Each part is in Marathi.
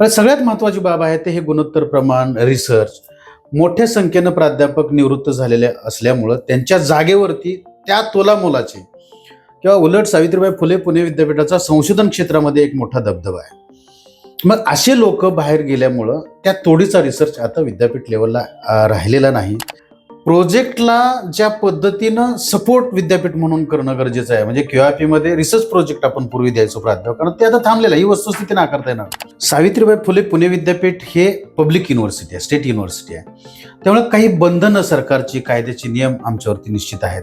पण सगळ्यात महत्त्वाची बाब आहे ते हे गुणोत्तर प्रमाण रिसर्च मोठ्या संख्येनं प्राध्यापक निवृत्त झालेले असल्यामुळं त्यांच्या जागेवरती त्या तोलामोलाचे किंवा उलट सावित्रीबाई फुले पुणे विद्यापीठाचा संशोधन क्षेत्रामध्ये एक मोठा दबदबा आहे. मग असे लोक बाहेर गेल्यामुळं त्या तोडीचा रिसर्च आता विद्यापीठ लेवलला राहिलेला नाही. प्रोजेक्टला ज्या पद्धतीनं सपोर्ट विद्यापीठ म्हणून करणं गरजेचं आहे. म्हणजे क्यूआयपी मध्ये रिसर्च प्रोजेक्ट आपण पूर्वी द्यायचो प्राध्यापकांना ते आता थांबलेलं ही वस्तुस्थिती नाकारता येणार सावित्रीबाई फुले पुणे विद्यापीठ हे पब्लिक युनिव्हर्सिटी आहे स्टेट युनिव्हर्सिटी आहे. त्यामुळे काही बंधनं सरकारची कायद्याचे नियम आमच्यावरती निश्चित आहेत.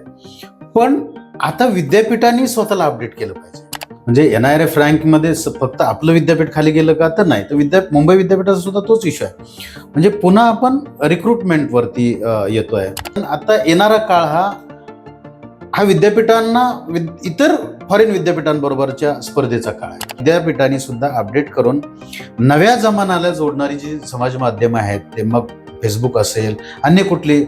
पण आता विद्यापीठांनी स्वतःला अपडेट केलं पाहिजे. म्हणजे एन आय एफ रँकमध्ये फक्त आपलं विद्यापीठ खाली गेलं का तर नाही. तर विद्या मुंबई विद्यापीठाचा सुद्धा तोच इश्यू आहे. म्हणजे पुन्हा आपण रिक्रुटमेंटवरती येतोय. पण आता येणारा काळ हा हा विद्यापीठांना विद- इतर फॉरेन विद्यापीठांबरोबरच्या स्पर्धेचा काळ आहे. विद्यापीठांनी सुद्धा अपडेट करून नव्या जमान्याला जोडणारी जी समाज माध्यमं आहेत ते मग फेसबुक असेल अन्य कुठली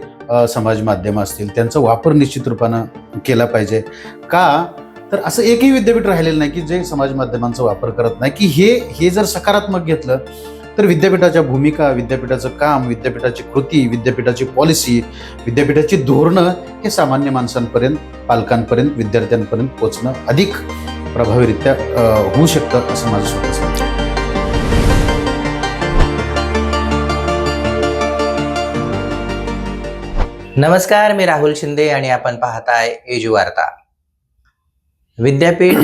समाज माध्यमं असतील त्यांचा वापर निश्चित रूपानं केला पाहिजे. का? तर असं एकही विद्यापीठ राहिलेलं नाही की जे समाज माध्यमांचा वापर करत नाही. की हे हे जर सकारात्मक घेतलं तर विद्यापीठाच्या भूमिका विद्यापीठाचं काम विद्यापीठाची कृती विद्यापीठाची पॉलिसी विद्यापीठाची धोरणं हे सामान्य माणसांपर्यंत पालकांपर्यंत विद्यार्थ्यांपर्यंत पोचणं अधिक प्रभावीरित्या होऊ शकतं असं माझं स्वतःचं नमस्कार मी राहुल शिंदे आणि आपण पाहताय एजू वार्ता. विद्यापीठ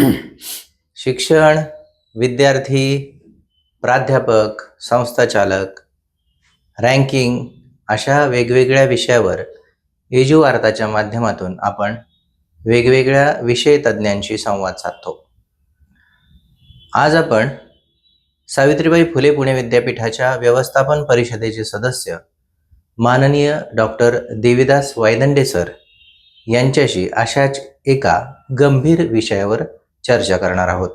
शिक्षण विद्यार्थी प्राध्यापक संस्थाचालक रँकिंग अशा वेगवेगळ्या विषयावर एजू वार्ताच्या माध्यमातून आपण वेगवेगळ्या विषय तज्ज्ञांशी संवाद साधतो. आज आपण सावित्रीबाई फुले पुणे विद्यापीठाच्या व्यवस्थापन परिषदेचे सदस्य माननीय डॉक्टर देविदास वायदंडे सर यांच्याशी अशाच एका गंभीर विषयावर चर्चा करणार आहोत.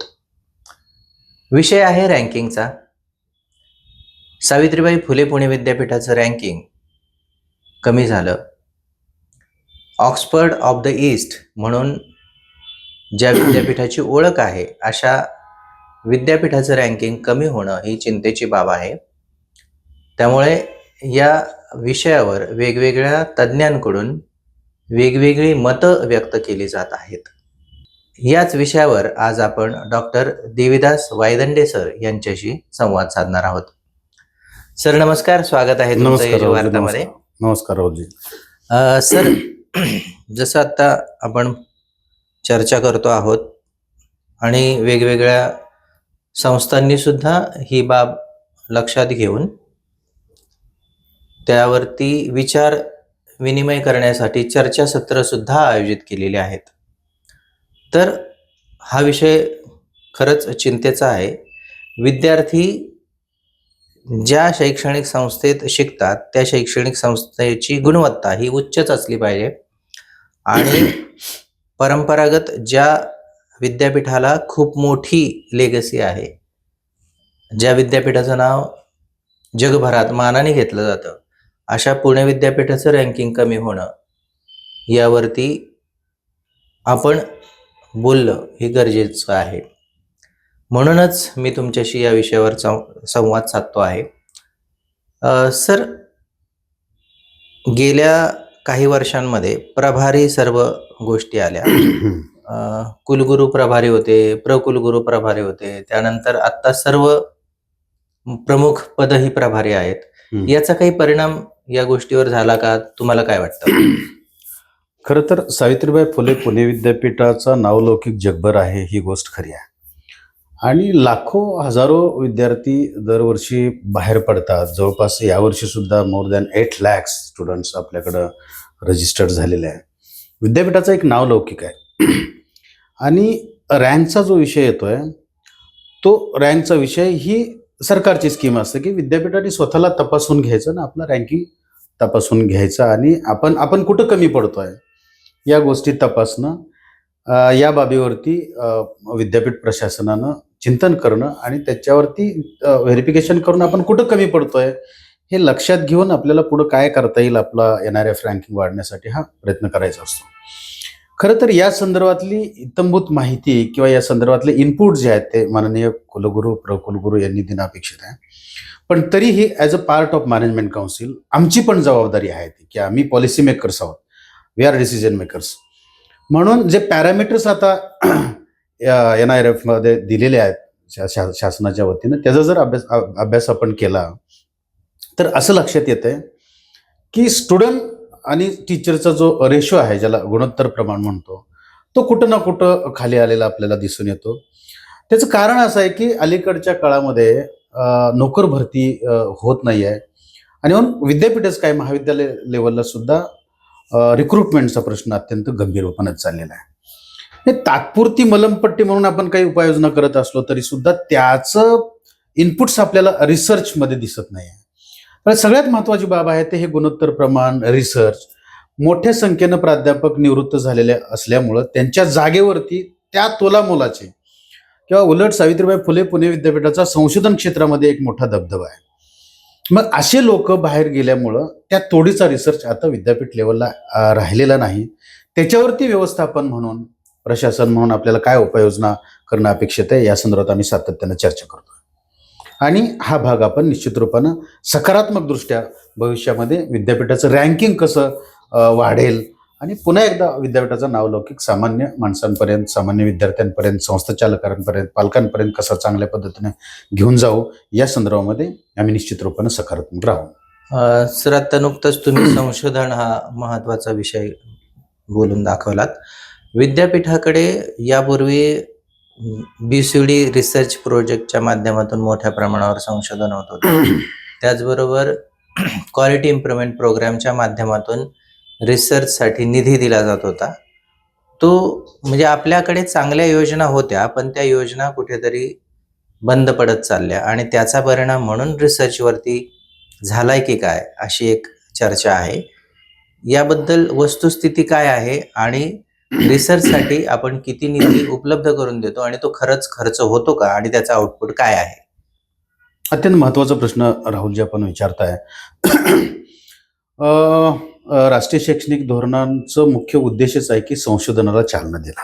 विषय आहे रँकिंगचा. सावित्रीबाई फुले पुणे विद्यापीठाचं रँकिंग कमी झालं. ऑक्सफर्ड ऑफ द ईस्ट म्हणून ज्या विद्यापीठाची ओळख आहे अशा विद्यापीठाचं रँकिंग कमी होणं ही चिंतेची बाब आहे. त्यामुळे या विषयावर वेगवेगळ्या तज्ज्ञांकडून वेगवेगळी मतं व्यक्त केली जात आहेत. याच विषयावर आज आपण डॉक्टर देविदास वायदंडे सर यांच्याशी संवाद साधणार आहोत. सर नमस्कार. स्वागत आहे तुमचं नमस्कार वार्तामध्ये राहुलजी. सर जसं आता आपण चर्चा करतो आहोत आणि वेगवेगळ्या संस्थांनी सुद्धा ही बाब लक्षात घेऊन त्यावरती विचार विनिमय करण्यासाठी चर्चासत्र सुद्धा आयोजित केलेले आहेत. तर हा विषय खरंच चिंतेचा आहे. विद्यार्थी ज्या शैक्षणिक संस्थेत शिकतात त्या शैक्षणिक संस्थेची गुणवत्ता ही उच्चच असली पाहिजे. आणि परंपरागत ज्या विद्यापीठाला खूप मोठी लेगसी आहे ज्या विद्यापीठाचं नाव जगभरात मानाने घेतलं जातं अशा पुणे विद्यापीठाचं रँकिंग कमी होणं यावरती आपण बोललं हे गरजेचं आहे. म्हणूनच मी तुमच्याशी या विषयावर संवाद साधतो आहे. सर गेल्या काही वर्षांमध्ये प्रभारी सर्व गोष्टी आल्या. कुलगुरू प्रभारी होते प्रकुलगुरू प्रभारी होते त्यानंतर आता सर्व प्रमुख पदही प्रभारी आहेत. याचा काही परिणाम या गोष्टीवर झाला का? तुम्हाला काय वाटतं? खरं तर सावित्रीबाई फुले पुणे विद्यापीठाचा नावलौकिक जगभर आहे ही गोष्ट खरी आहे. आणि लाखो हजारो विद्यार्थी दरवर्षी बाहेर पडतात. जवळपास यावर्षी सुद्धा more than eight lakhs students आपल्याकडं रजिस्टर्ड झालेले आहे विद्यापीठाचा एक नावलौकिक आहे. आणि रँकचा जो विषय येतो आहे तो रँकचा विषय ही सरकारची स्कीम असते की विद्यापीठाने स्वतःला तपासून घ्यायचं ना आपलं रँकिंग तपासून घ्यायचं आणि आपण आपण कुठं कमी पडतो आहे या गोष्टी तपासणं या बाबीवरती विद्यापीठ प्रशासनानं चिंतन करणं आणि त्याच्यावरती व्हेरिफिकेशन करून आपण कुठं कमी पडतोय हे लक्षात घेऊन आपल्याला पुढं काय करता येईल आपला एन आर एफ रँकिंग वाढण्यासाठी हा प्रयत्न करायचा असतो. खरं तर या संदर्भातली इतंभूत माहिती किंवा या संदर्भातले इनपुट जे आहेत ते माननीय कुलगुरू प्रकुलगुरू यांनी देणं अपेक्षित आहे. पण तरीही as a part of management council आमची पण जबाबदारी आहे ती की आम्ही पॉलिसी मेकर्स आहोत. वी आर डिसिजन मेकर्स म्हणून जे पॅरामीटर्स आता एन आय एफमध्ये दिलेले आहेत शा- शासनाच्या वतीनं त्याचा जर अभ्यास अभ्यास आपण केला तर असं लक्षात येतं आहे की स्टुडंट आणि टीचरचा जो रेशो आहे ज्याला गुणोत्तर प्रमाण म्हणतो तो कुठं ना कुठं खाली आलेला आपल्याला दिसून येतो. त्याचं कारण असं आहे की अलीकडच्या काळामध्ये नोकर भरती होत नाही आहे आणि म्हणून विद्यापीठच काय महाविद्यालय लेवलला सुद्धा रिक्रुटमेंटचा प्रश्न अत्यंत गंभीर बनत चाललेला आहे. हे तात्पुरती मलमपट्टी म्हणून आपण काही उपाययोजना करत असलो तरी सुद्धा त्याचं इनपुट्स आपल्याला रिसर्चमध्ये दिसत नाही आहे सगळ्यात महत्वाची बाब आहे ते हे गुणोत्तर प्रमाण रिसर्च मोठ्या संख्येनं प्राध्यापक निवृत्त झालेले असल्यामुळं त्यांच्या जागेवरती त्या तोलामोलाचे किंवा उलट सावित्रीबाई फुले पुणे विद्यापीठाचा संशोधन क्षेत्रामध्ये एक मोठा दबदबा आहे. मग असे लोक बाहेर गेल्यामुळं त्या तोडीचा रिसर्च आता विद्यापीठ लेवलला राहिलेला नाही. त्याच्यावरती व्यवस्थापन म्हणून प्रशासन म्हणून आपल्याला काय उपाययोजना करणं अपेक्षित आहे या संदर्भात आम्ही सातत्यानं चर्चा करतो आणि हा भाग आपण निश्चित रूपानं सकारात्मक दृष्ट्या भविष्यामध्ये विद्यापीठाचं रँकिंग कसं वाढेल आणि पुन्हा एकदा विद्यापीठाचा नावलौकिक सामान्य माणसांपर्यंत सामान्य विद्यार्थ्यांपर्यंत संस्थाचालकांपर्यंत पालकांपर्यंत कसा चांगल्या पद्धतीने घेऊन जाऊ या संदर्भामध्ये आम्ही निश्चित रूपानं सकारात्मक राहू. सर आता नुकतंच तुम्ही संशोधन हा महत्त्वाचा विषय बोलून दाखवलात. विद्यापीठाकडे यापूर्वी बी सी डी रिसर्च प्रोजेक्टच्या माध्यमातून मोठ्या प्रमाणावर संशोधन होत होतं. त्याचबरोबर क्वालिटी इम्प्रुव्हमेंट प्रोग्रामच्या माध्यमातून रिसर्चसाठी निधी दिला जात होता. तो म्हणजे आपल्याकडे चांगल्या योजना होत्या पण त्या योजना कुठेतरी बंद पडत चालल्या. आणि त्याचा परिणाम म्हणून रिसर्चवरती झालाय की काय अशी एक चर्चा आहे. याबद्दल वस्तुस्थिती काय आहे आणि रिसर्चसाठी आपण किती निधी उपलब्ध करून देतो आणि तो खरंच खर्च होतो का आणि त्याचा आउटपुट काय आहे? अत्यंत महत्त्वाचा प्रश्न राहुलजी आपण विचारताय. राष्ट्रीय शैक्षणिक धोरणांचं मुख्य उद्देशच आहे की संशोधनाला चालना देणं.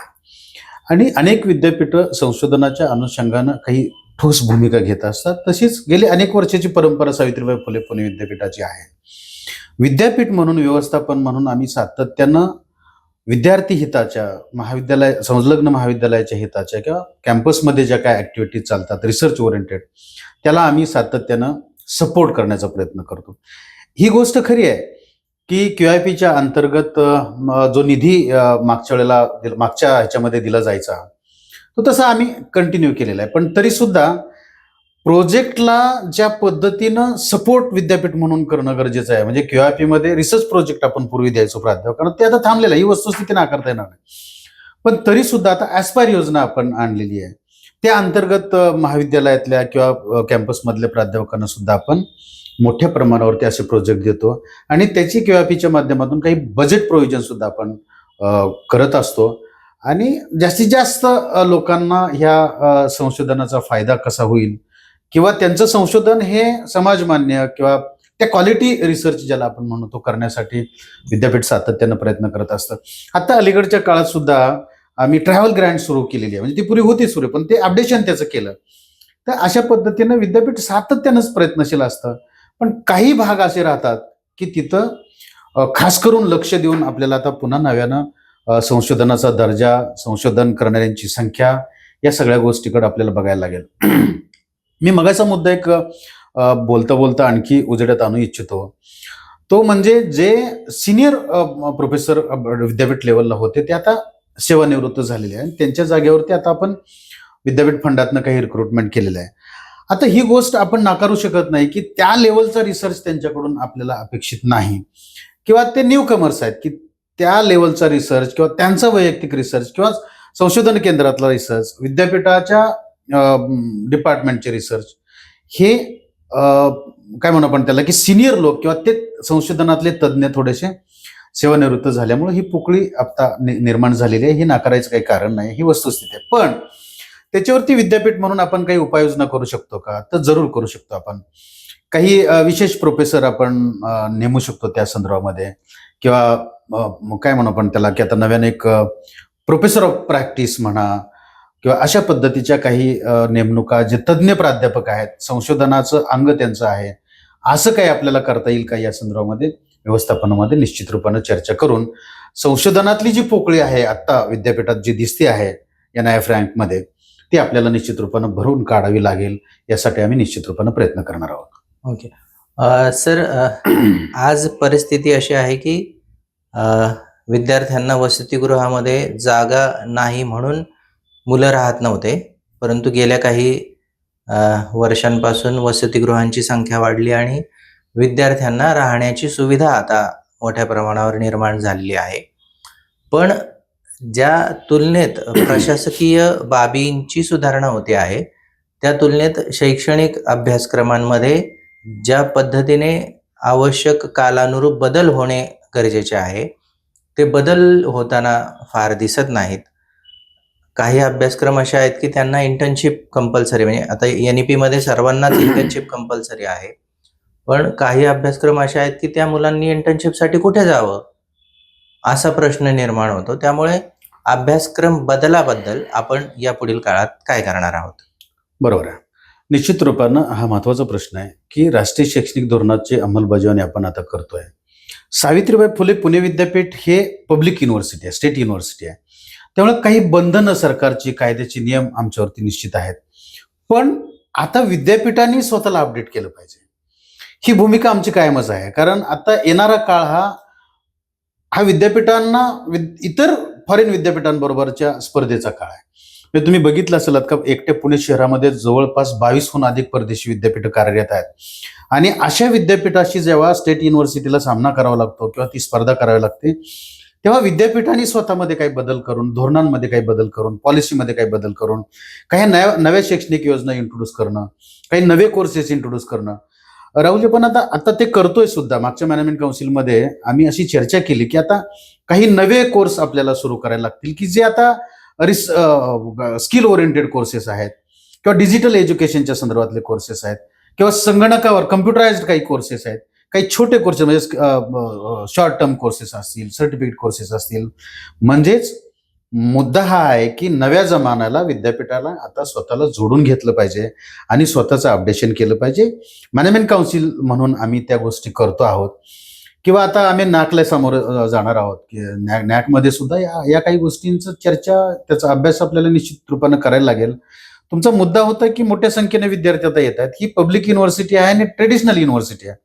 आणि अनेक विद्यापीठं संशोधनाच्या अनुषंगानं काही ठोस भूमिका घेत असतात. तशीच गेली अनेक वर्षाची परंपरा सावित्रीबाई फुले पुणे विद्यापीठाची आहे. विद्यापीठ म्हणून व्यवस्थापन म्हणून आम्ही सातत्यानं विद्यार्थी हिताच्या महाविद्यालय संलग्न महाविद्यालयाच्या हिताच्या किंवा कॅम्पसमध्ये ज्या काय ॲक्टिव्हिटीज चालतात रिसर्च ओरिएंटेड त्याला आम्ही सातत्यानं सपोर्ट करण्याचा प्रयत्न करतो. ही गोष्ट खरी आहे. की क्यू आय पीच्या अंतर्गत जो निधी मागच्या वेळेला मागच्या ह्याच्यामध्ये दिला जायचा तो तसा आम्ही कंटिन्यू केलेला आहे. पण तरी सुद्धा प्रोजेक्टला ज्या पद्धतीनं सपोर्ट विद्यापीठ म्हणून करणं गरजेचं आहे म्हणजे क्यू आय पीमध्ये रिसर्च प्रोजेक्ट आपण पूर्वी द्यायचो प्राध्यापकांना ते आता थांबलेलं आहे ही वस्तुस्थिती नाकारता येणार नाही. पण तरी सुद्धा आता ॲस्पायर योजना आपण आणलेली आहे. त्या अंतर्गत महाविद्यालयातल्या किंवा कॅम्पसमधल्या प्राध्यापकांना सुद्धा आपण मोठ्या प्रमाणावरती असे प्रोजेक्ट देतो. आणि त्याची क्यू पीच्या माध्यमातून काही बजेट प्रोव्हिजन सुद्धा आपण करत असतो. आणि जास्तीत जास्त लोकांना ह्या संशोधनाचा फायदा कसा होईल? किंवा त्यांचं संशोधन हे समाजमान्य किंवा त्या क्वालिटी रिसर्च ज्याला आपण म्हणतो करण्यासाठी विद्यापीठ सातत्यानं प्रयत्न करत असतं. आता अलीकडच्या काळात सुद्धा आम्ही ट्रॅव्हल ग्रँट सुरू केलेली आहे. म्हणजे ती पूर्वी होती सुरू पण ते अपडेशन त्याचं केलं. तर अशा पद्धतीनं विद्यापीठ सातत्यानंच प्रयत्नशील असतं. पण काही भाग असे राहतात की तिथं खास करून लक्ष देऊन आपल्याला आता पुन्हा नव्यानं संशोधनाचा दर्जा संशोधन करणाऱ्यांची संख्या या सगळ्या गोष्टीकडे आपल्याला बघायला लागेल. मी मगाचा मुद्दा एक बोलता बोलता आणखी उजेडत आणू इच्छितो. तो म्हणजे जे सिनियर प्रोफेसर विद्यापीठ लेवलला होते ते आता सेवानिवृत्त झालेले आहे आणि त्यांच्या जागेवरती आता आपण विद्यापीठ फंडातनं काही रिक्रुटमेंट केलेलं आहे. आता ही गोष्ट आपण नाकारू शकत नाही की त्या लेवलचा रिसर्च त्यांच्याकडून आपल्याला अपेक्षित नाही. किंवा ते न्यू कमर्स आहेत की त्या लेवलचा रिसर्च किंवा त्यांचा वैयक्तिक रिसर्च किंवा संशोधन केंद्रातला रिसर्च विद्यापीठाच्या डिपार्टमेंटचे रिसर्च हे काय म्हणू आपण त्याला की सिनियर लोक किंवा ते संशोधनातले तज्ज्ञ थोडेसे सेवानिवृत्त झाल्यामुळे ही पोकळी आता निर्माण झालेली आहे. ही नाकारायचं काही कारण नाही. ही वस्तुस्थिती आहे. पण त्याच्यावरती विद्यापीठ म्हणून आपण काही उपाययोजना करू शकतो का? तर जरूर करू शकतो आपण. काही विशेष प्रोफेसर आपण नेमू शकतो त्या संदर्भामध्ये. किंवा काय म्हणू आपण त्याला की आता नव्याने एक प्रोफेसर ऑफ प्रॅक्टिस म्हणा किंवा अशा पद्धतीच्या काही नेमणुका जे तज्ज्ञ प्राध्यापक आहेत संशोधनाचं अंग त्यांचं आहे असं काही आपल्याला करता येईल का या संदर्भामध्ये? व्यवस्थापनामध्ये निश्चित रूपानं चर्चा करून संशोधनातली जी पोकळी आहे आत्ता विद्यापीठात जी दिसते आहे एन आय एफ रँकमध्ये ती आपल्याला निश्चित रूपानं भरून काढावी लागेल यासाठी आम्ही निश्चित रूपानं प्रयत्न करणार आहोत. ओके. सर आज परिस्थिती अशी आहे की विद्यार्थ्यांना वसतिगृहामध्ये जागा नाही म्हणून मुलं राहत नव्हते परंतु गेल्या काही वर्षांपासून वसतिगृहांची संख्या वाढली आणि विद्यार्थ्यांना राहण्याची सुविधा आता मोठ्या प्रमाणावर निर्माण झालेली आहे. पण ज्या तुलनेत प्रशासकीय बाबींची सुधारणा होते आहे त्या तुलनेत शैक्षणिक अभ्यासक्रमांमध्ये ज्या पद्धतीने आवश्यक कालानुरूप बदल होणे गरजेचे आहे ते बदल होताना फार दिसत नाहीत. काही अभ्यासक्रम असे आहेत की त्यांना इंटर्नशिप कंपल्सरी म्हणजे आता एन ई पीमध्ये सर्वांनाच इंटर्नशिप कंपल्सरी आहे. पण काही अभ्यासक्रम असे आहेत की त्या मुलांनी इंटर्नशिपसाठी कुठे जावं? असा प्रश्न निर्माण होतो. त्यामुळे अभ्यासक्रम बदलाबद्दल आपण या पुढील काळात काय करणार आहोत? बरोबर आहे. निश्चित रूपानं हा महत्त्वाचा प्रश्न आहे की राष्ट्रीय शैक्षणिक धोरणाची अंमलबजावणी आपण आता करतोय. सावित्रीबाई फुले पुणे विद्यापीठ हे पब्लिक युनिव्हर्सिटी आहे स्टेट युनिव्हर्सिटी आहे. त्यामुळे काही बंधनं सरकारची कायद्याचे नियम आमच्यावरती निश्चित आहेत. पण आता विद्यापीठांनी स्वतःला अपडेट केलं पाहिजे. ही भूमिका आमची कायमच आहे. कारण आता येणारा काळ हा हा विद्यापीठांना विद- इतर फॉरेन विद्यापीठांबरोबरच्या स्पर्धेचा काळ आहे. म्हणजे तुम्ही बघितलं असेल का एकट्या पुणे शहरामध्ये जवळपास बावीसहून अधिक परदेशी विद्यापीठ कार्यरत आहेत. आणि अशा विद्यापीठाशी जेव्हा स्टेट युनिव्हर्सिटीला सामना करावा लागतो किंवा ती स्पर्धा करावी लागते तेव्हा विद्यापीठांनी स्वतःमध्ये काही बदल करून धोरणांमध्ये काही बदल करून पॉलिसीमध्ये काही बदल करून काही नव्या नव्या शैक्षणिक योजना इंट्रोड्यूस करणं काही नवे कोर्सेस इंट्रोड्यूस करणं राहुल पण आता आता ते करतोय सुद्धा. मागच्या मॅनेजमेंट काउन्सिलमध्ये आम्ही अशी चर्चा केली की आता काही नवे कोर्स आपल्याला सुरू करायला लागतील की जे आता रिस स्किल ओरिएंटेड कोर्सेस आहेत किंवा डिजिटल एज्युकेशनच्या संदर्भातले कोर्सेस आहेत किंवा संगणकावर कम्प्युटराइज्ड काही कोर्सेस आहेत. काही छोटे कोर्सेस म्हणजे शॉर्ट टर्म कोर्सेस असतील सर्टिफिकेट कोर्सेस असतील. म्हणजेच मुद्दा हा आहे की नव्या जमान्याला विद्यापीठाला आता स्वतःला जोडून घेतलं पाहिजे आणि स्वतःचं अपडेशन केलं पाहिजे. मॅनेजमेंट काउन्सिल म्हणून आम्ही त्या गोष्टी करतो आहोत. किंवा आता आम्ही नॅकला समोर जाणार आहोत. की नॅक नॅकमध्ये सुद्धा या या काही गोष्टींचं चर्चा त्याचा अभ्यास आपल्याला निश्चित रूपानं करायला लागेल. तुमचा मुद्दा होता की मोठ्या संख्येने विद्यार्थी आता येत आहेत ही पब्लिक युनिव्हर्सिटी आहे आणि ट्रेडिशनल युनिव्हर्सिटी आहे.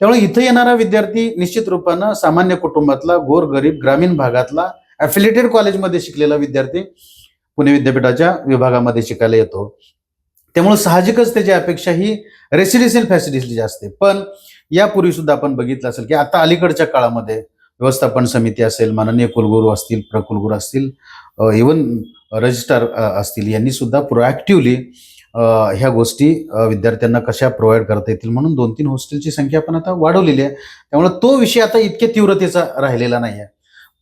त्यामुळे इथं येणारा विद्यार्थी निश्चित रूपानं सामान्य कुटुंबातला गोरगरीब ग्रामीण भागातला अफिलिएटेड कॉलेजमध्ये शिकलेला विद्यार्थी पुणे विद्यापीठाच्या विभागामध्ये शिकायला येतो. त्यामुळे साहजिकच त्याची अपेक्षा ही रेसिडेन्शियल फॅसिलिटी असते. पण यापूर्वी सुद्धा आपण बघितलं असेल की आता अलीकडच्या काळामध्ये व्यवस्थापन समिती असेल माननीय कुलगुरू असतील प्रकुलगुरू असतील इवन रजिस्ट्रार असतील यांनी सुद्धा प्रोॲक्टिव्हली ह्या गोष्टी विद्यार्थ्यांना कशा प्रोव्हाइड करता येतील म्हणून दोन तीन हॉस्टेलची संख्या आपण आता वाढवलेली आहे. त्यामुळे तो विषय आता इतक्या तीव्रतेचा राहिलेला नाही आहे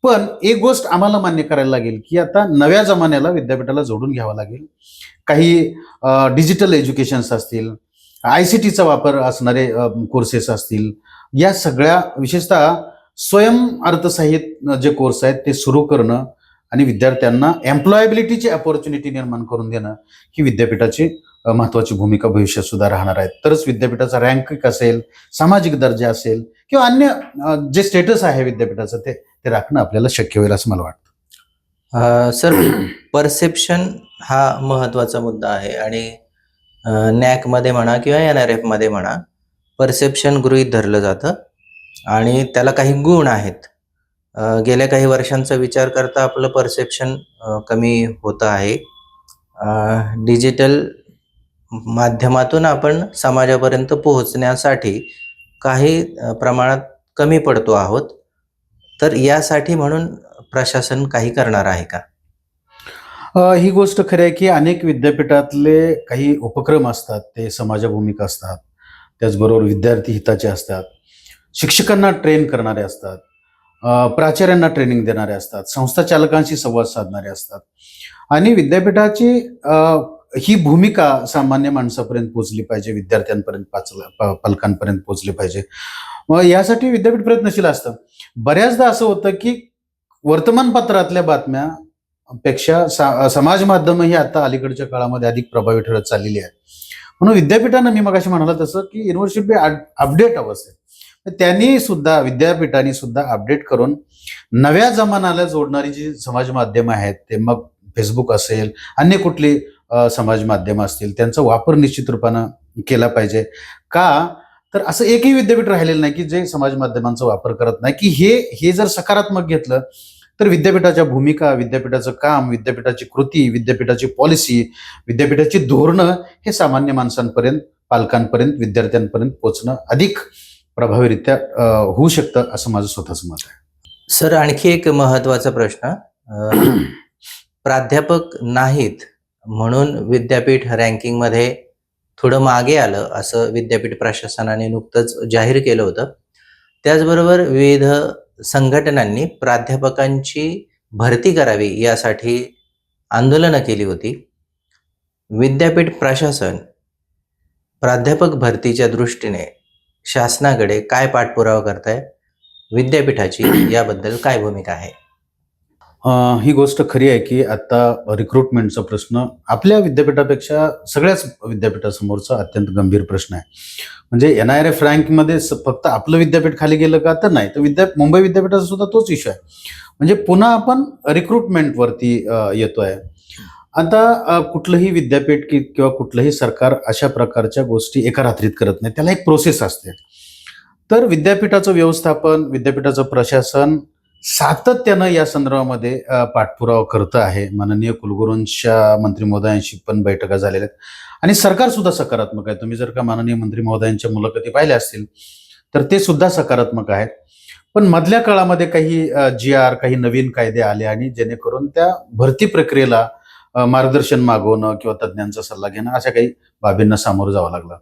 पण एक गोष्ट आम्हाला मान्य करायला लागेल की आता नव्या जमान्याला विद्यापीठाला जोडून घ्यावा लागेल. काही डिजिटल एज्युकेशन्स असतील आय सी टीचा वापर असणारे कोर्सेस असतील या सगळ्या विशेषतः स्वयं अर्थसाहित जे कोर्स आहेत ते सुरू करणं आणि विद्यार्थ्यांना एम्प्लॉयबिलिटीची अपॉर्च्युनिटी निर्माण करून देणं ही विद्यापीठाची महत्वाची भूमिका भविष्यात सुद्धा राहणार आहे. तरच विद्यापीठाचा रँक असेल सामाजिक दर्जा असेल किंवा अन्य जे स्टेटस आहे विद्यापीठाचं ते ते राखणं आपल्याला शक्य होईल असं मला वाटतं. सर परसेप्शन हा महत्त्वाचा मुद्दा आहे आणि नॅकमध्ये म्हणा किंवा एन आर एफमध्ये म्हणा परसेप्शन गृहीत धरलं जातं आणि त्याला काही गुण आहेत. गेल्या काही वर्षांचा विचार करता आपलं परसेप्शन कमी होतं आहे. डिजिटल माध्यमातून आपण समाजापर्यंत पोहोचण्यासाठी काही प्रमाणात कमी पडतो आहोत. तर यासाठी म्हणून प्रशासन काही करणार आहे का? ही गोष्ट खरी आहे की अनेक विद्यापीठातले काही उपक्रम असतात ते समाजभूमिक असतात त्याचबरोबर विद्यार्थी हिताचे असतात शिक्षकांना ट्रेन करणारे असतात प्राचार्यांना ट्रेनिंग देणारे असतात संस्था चालकांशी संवाद साधणारे असतात आणि विद्यापीठाची ही भूमिका सामान्य माणसापर्यंत पोहोचली पाहिजे विद्यार्थ्यांपर्यंत पाचला पालकांपर्यंत पोहोचली पाहिजे. मग यासाठी विद्यापीठ प्रयत्नशील असतं. बऱ्याचदा असं होतं की वर्तमानपत्रातल्या बातम्यापेक्षा सा समाज माध्यम ही आता अलीकडच्या काळामध्ये अधिक प्रभावी ठरत चाललेली आहे म्हणून विद्यापीठानं मी मगाशी म्हणाला तसं की युनिव्हर्सिटी अपडेट अवस्थेत. त्यांनी सुद्धा विद्यापीठांनी सुद्धा अपडेट करून नव्या जमान्याला जोडणारी जी समाज माध्यमं आहेत ते मग फेसबुक असेल अन्य कुठली समाज माध्यमं असतील त्यांचा वापर निश्चित रूपानं केला पाहिजे. का? तर असं एकही विद्यापीठ राहिलेलं नाही की जे समाज माध्यमांचा वापर करत नाही. की हे हे जर सकारात्मक घेतलं तर विद्यापीठाच्या भूमिका विद्यापीठाचं काम विद्यापीठाची कृती विद्यापीठाची पॉलिसी विद्यापीठाची धोरणं हे सामान्य माणसांपर्यंत पालकांपर्यंत विद्यार्थ्यांपर्यंत पोचणं अधिक प्रभावीरित्या होऊ शकतं असं माझं स्वतःचं मत आहे. सर आणखी एक महत्त्वाचा प्रश्न. प्राध्यापक नाहीत म्हणून विद्यापीठ रँकिंगमध्ये थोडं मागे आलं असं विद्यापीठ प्रशासनाने नुकतंच जाहीर केलं होतं. त्याचबरोबर विविध संघटनांनी प्राध्यापकांची भरती करावी यासाठी आंदोलनं केली होती. विद्यापीठ प्रशासन प्राध्यापक भरतीच्या दृष्टीने शासनाकडे काय पाठपुरावा करत आहे विद्यापीठाची याबद्दल काय भूमिका आहे? ही गोष्ट खरी आहे की आता रिक्रुटमेंटचा प्रश्न आपल्या विद्यापीठापेक्षा सगळ्याच विद्यापीठासमोरचा अत्यंत गंभीर प्रश्न आहे. म्हणजे एन आय आर एफ रँकमध्ये स- फक्त आपलं विद्यापीठ खाली गेलं का तर नाही. तर विद्या मुंबई विद्यापीठाचा सुद्धा तोच इश्यू आहे. म्हणजे पुन्हा आपण रिक्रुटमेंटवरती येतोय. आता अ, कुठलंही विद्यापीठ कि किंवा कुठलंही सरकार अशा प्रकारच्या गोष्टी एका रात्रीत करत नाही. त्याला एक प्रोसेस असते. तर विद्यापीठाचं व्यवस्थापन विद्यापीठाचं प्रशासन सातत्यानं या संदर्भामध्ये पाठपुरावा करत आहे. माननीय कुलगुरूंच्या मंत्री महोदयांशी पण बैठका झालेल्या आहेत. आणि सरकार सुद्धा सकारात्मक आहे. तुम्ही जर का माननीय मंत्री महोदयांच्या मुलाखती पाहिल्या असतील तर ते सुद्धा सकारात्मक आहेत. पण मधल्या काळामध्ये काही जी आर काही नवीन कायदे आले आणि जेणेकरून त्या भरती प्रक्रियेला मार्गदर्शन मागवणं किंवा तज्ज्ञांचा सल्ला घेणं अशा काही बाबींना सामोरं जावं लागलं.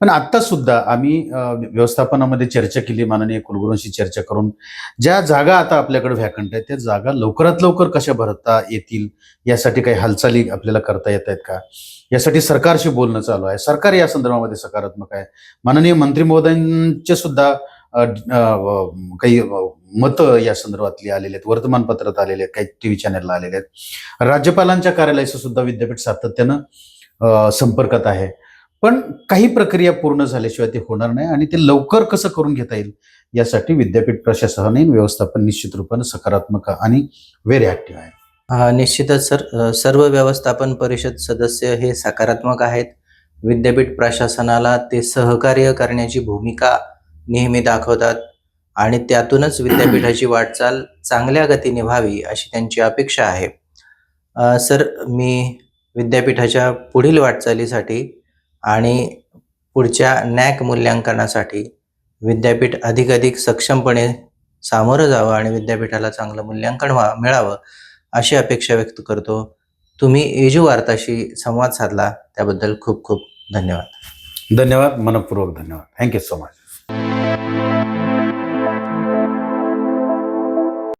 पण आता सुद्धा आम्ही व्यवस्थापनामध्ये चर्चा केली माननीय कुलगुरूंशी चर्चा करून ज्या जागा आता आपल्याकडे व्हॅकंट आहेत त्या जागा लवकरात लवकर कशा भरता येतील यासाठी काही हालचाली आपल्याला करता येत आहेत का? यासाठी सरकारशी बोलणं चालू आहे. सरकार या संदर्भामध्ये सकारात्मक आहे. माननीय मंत्री महोदयांचे सुद्धा काही मतं या संदर्भातली आलेली आहेत. वर्तमानपत्रात आलेले आहेत. काही टी व्ही चॅनलला आलेले आहेत. राज्यपालांच्या कार्यालयाचं सुद्धा विद्यापीठ सातत्यानं संपर्कात आहे. पण काही प्रक्रिया पूर्ण झाल्याशिवाय ते होणार नाही आणि ते लवकर कसं करून घेता येईल यासाठी विद्यापीठ प्रशासन आणि व्यवस्थापन निश्चित रूपानं सकारात्मक आणि व्हेरी ऍक्टिव्ह आहे. निश्चितच सर सर्व व्यवस्थापन परिषद सदस्य हे सकारात्मक आहेत. विद्यापीठ प्रशासनाला ते सहकार्य करण्याची भूमिका नेहमी दाखवतात आणि त्यातूनच विद्यापीठाची वाटचाल चांगल्या गतीने व्हावी अशी त्यांची अपेक्षा आहे. सर मी विद्यापीठाच्या पुढील वाटचालीसाठी आणि पुढच्या नॅक मूल्यांकनासाठी विद्यापीठ अधिकाधिक सक्षमपणे सामोरं जावं आणि विद्यापीठाला चांगलं मूल्यांकन व्हा मिळावं अशी अपेक्षा व्यक्त करतो. तुम्ही एजू वार्ताशी संवाद साधला त्याबद्दल खूप खूप धन्यवाद. धन्यवाद मनपूर्वक धन्यवाद. Thank you so much